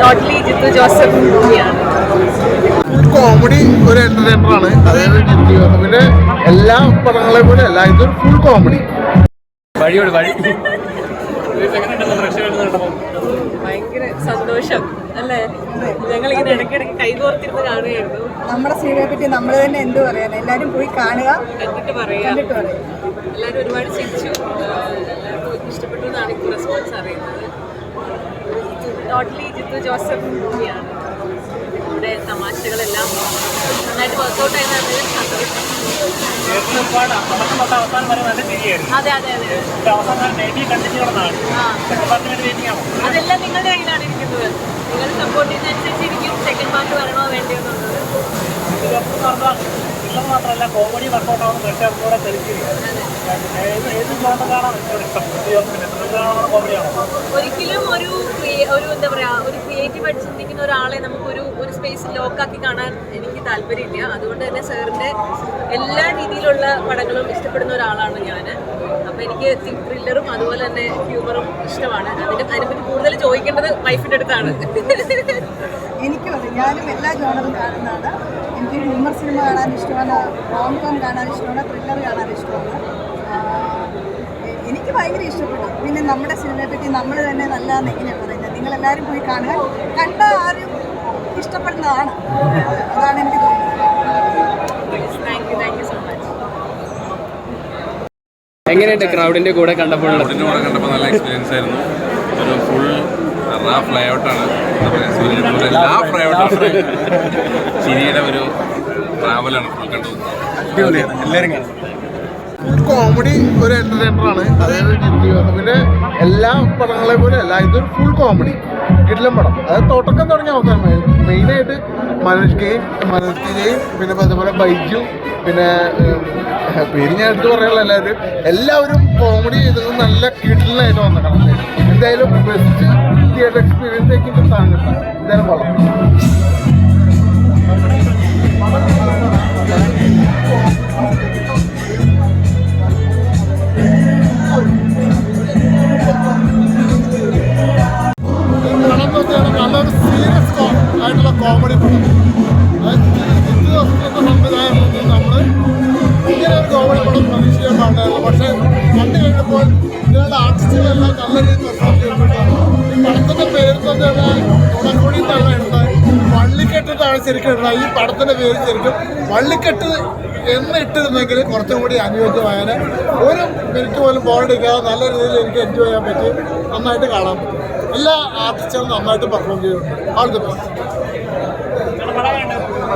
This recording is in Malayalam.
ടോട്ടലി ജിത്തു ജോസഫ് മൂവിയാണ് കോമഡി ഒരു എന്റർടൈനർ ആണ്. അതായത് ജോസഫിന്റെ എല്ലാ പടങ്ങളെ പോലെ അല്ല ഇതൊരു ഫുൾ കോമഡി വഴിയോട് വഴി. ഭയങ്കര സന്തോഷം അല്ലേ? ഞങ്ങൾ ഇങ്ങനെ ഇടയ്ക്കിടയ്ക്ക് കൈകോർത്തിരുന്ന് കാണുകയായിരുന്നു. നമ്മുടെ സിനിമയെ പറ്റി നമ്മൾ തന്നെ എന്ത് പറയാൻ എല്ലാവരും പോയി കാണുക കണ്ടിട്ട് പറയാം. എല്ലാവരും ഒരുപാട് ചിരിച്ചു. എല്ലാവർക്കും ഇഷ്ടപ്പെട്ടു എന്നാണ് ഇപ്പോൾ റെസ്പോൺസ് അറിയുന്നത്. ടോട്ടലി ജിത്തു ജോസഫ് മൂവിയാണ്. നമ്മുടെ തമാശകളെല്ലാം നന്നായിട്ട് വർക്കൗട്ട് ആയതാണ് സന്തോഷം അതെ അതെ അതെ. അതെല്ലാം നിങ്ങളുടെ കയ്യിലാണ് ഇരിക്കുന്നത്. നിങ്ങൾ സപ്പോർട്ട് ചെയ്യുന്നതനുസരിച്ച് ഇരിക്കും സെക്കൻഡ് പാർട്ട് വരണോ വേണ്ടയോ എന്നുള്ളത് ഇല്ലെന്ന് മാത്രമല്ല കോമഡി വർക്കൗട്ടാണ് ആവുന്ന പ്രേക്ഷകർക്കൂടെ തെളിയിച്ചിരിക്കുന്നത് ഏത് ഏത് ജോണ്ട് കാണാൻ ഇഷ്ടം? കോമഡിയാണോ ഒരിക്കലും ഒരു ഒരു എന്താ പറയാ ഒരു ക്രിയേറ്റീവ് ആയിട്ട് ചിന്തിക്കുന്ന ഒരാളെ നമുക്ക് ഒരു ഒരു സ്പേസ് ലോക്കാക്കി കാണാൻ എനിക്ക് താല്പര്യമില്ല. അതുകൊണ്ട് തന്നെ സാറിന്റെ എല്ലാ രീതിയിലുള്ള പടങ്ങളും ഇഷ്ടപ്പെടുന്ന ഒരാളാണ് ഞാൻ അപ്പൊ എനിക്ക് ത്രില്ലറും അതുപോലെ തന്നെ ഹ്യൂമറും ഇഷ്ടമാണ്. അതിന്റെ അതിനെപ്പറ്റി കൂടുതൽ ചോദിക്കേണ്ടത് വൈഫിന്റെ അടുത്താണ്. എനിക്കും അതെ. ഞാനും എല്ലാ ജോണറും കാണുന്നതാണ്. എനിക്ക് ഹ്യൂമർ സിനിമ കാണാൻ ഇഷ്ടമാണ് റോം കോം കാണാൻ ഇഷ്ടമാണ് ത്രില്ലർ കാണാൻ ഇഷ്ടമാണ് എനിക്ക് ഭയങ്കര ഇഷ്ടപ്പെട്ടു. പിന്നെ നമ്മുടെ സിനിമയെ പറ്റി നമ്മൾ തന്നെ നല്ല എങ്ങനെയാണ് പറയുന്നത്. നിങ്ങളെല്ലാവരും പോയി കാണുക. കണ്ട ആരും ഇഷ്ടപ്പെടുന്നതാണ്. അതാണ് എനിക്ക് എങ്ങനെയുണ്ട് ക്രൗഡിന്റെ കൂടെ കണ്ടപ്പോൾ അതിന്റെ കൂടെ കണ്ടപ്പോൾ നല്ല എക്സ്പീരിയൻസ് ആയിരുന്നു. ഒരു ഫുൾ റാ ഫ്ലൈ ഔട്ടാണ് എല്ലാ ഫ്ലൈ ഔട്ടാണ് ചിരിയുടെ ഒരു ട്രാവലാണ് ഫുൾ കണ്ടത്. ഫുൾ കോമഡി ഒരു എന്റർടൈനറാണ് അതായത് പിന്നെ എല്ലാ പടങ്ങളെ പോലെ അല്ല ഇതൊരു ഫുൾ കോമഡി കിടിലം പടം. അതായത് തോട്ടക്കം തുടങ്ങിയ അവസാനം. മെയിനായിട്ട് മനോജ് കെയും മനോജ് കെയും പിന്നെ അതുപോലെ ബൈജു പിന്നെ പേര് ഞാൻ എടുത്ത് പറയാനുള്ള എല്ലാവരും എല്ലാവരും കോമഡി ചെയ്തത് നല്ല കിടിലായിട്ട് വന്നേക്കണം എന്തായാലും ബെസ്റ്റ് തിയേറ്റർ എക്സ്പീരിയൻസ് ആയിരിക്കും സാധനം എന്തായാലും കൊള്ളാം. നല്ലൊരു സീരിയസ് ആയിട്ടുള്ള കോമഡി പടം. അതായത് രീതിയിൽ പെർഫോം ചെയ്തിട്ടുണ്ട് ഈ പടത്തിന്റെ പേര് തന്നെ തുണക്കുഴി തന്നെ ഇടുന്നത് വള്ളിക്കെട്ട് എന്നാണ് ശരിക്കും ഇടുന്നത് ഈ പടത്തിന്റെ പേര് ശരിക്കും വള്ളിക്കെട്ട് എന്ന് ഇട്ടിരുന്നെങ്കിൽ കുറച്ചും കൂടി അനുയോജ്യമായാൽ ഒരു മിനിറ്റ് പോലും ബോർഡിക്കാതെ നല്ല രീതിയിൽ എനിക്ക് എൻജോയ് ചെയ്യാൻ പറ്റി. നന്നായിട്ട് കാണാൻ പറ്റും. എല്ലാ ആർട്ടിസ്റ്റുകളും നന്നായിട്ട് പെർഫോം ചെയ്യുന്നുണ്ട്. All the best